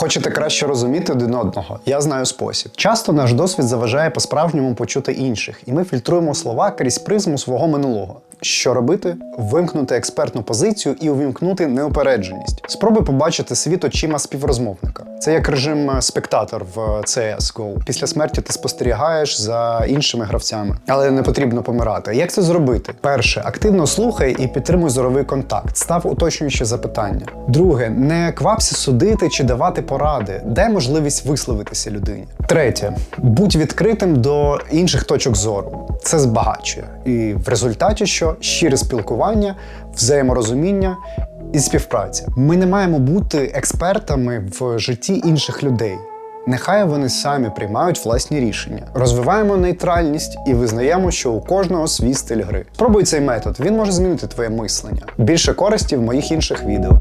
Хочете краще розуміти один одного? Я знаю спосіб. Часто наш досвід заважає по-справжньому почути інших, і ми фільтруємо слова крізь призму свого минулого. Що робити? Вимкнути експертну позицію і увімкнути неупередженість. Спробуй побачити світ очима співрозмовника. Це як режим е, спектатор в CSGO. Після смерті ти спостерігаєш за іншими гравцями, але не потрібно помирати. Як це зробити? Перше, активно слухай і підтримуй зоровий контакт. Став уточнюючі запитання. Друге, не квапся судити чи давати поради, дай можливість висловитися людині. Третє, будь відкритим до інших точок зору. Це збагачує. І в результаті що щире спілкування, взаєморозуміння і співпраця. Ми не маємо бути експертами в житті інших людей. Нехай вони самі приймають власні рішення. Розвиваємо нейтральність і визнаємо, що у кожного свій стиль гри. Спробуй цей метод, він може змінити твоє мислення. Більше користі в моїх інших відео.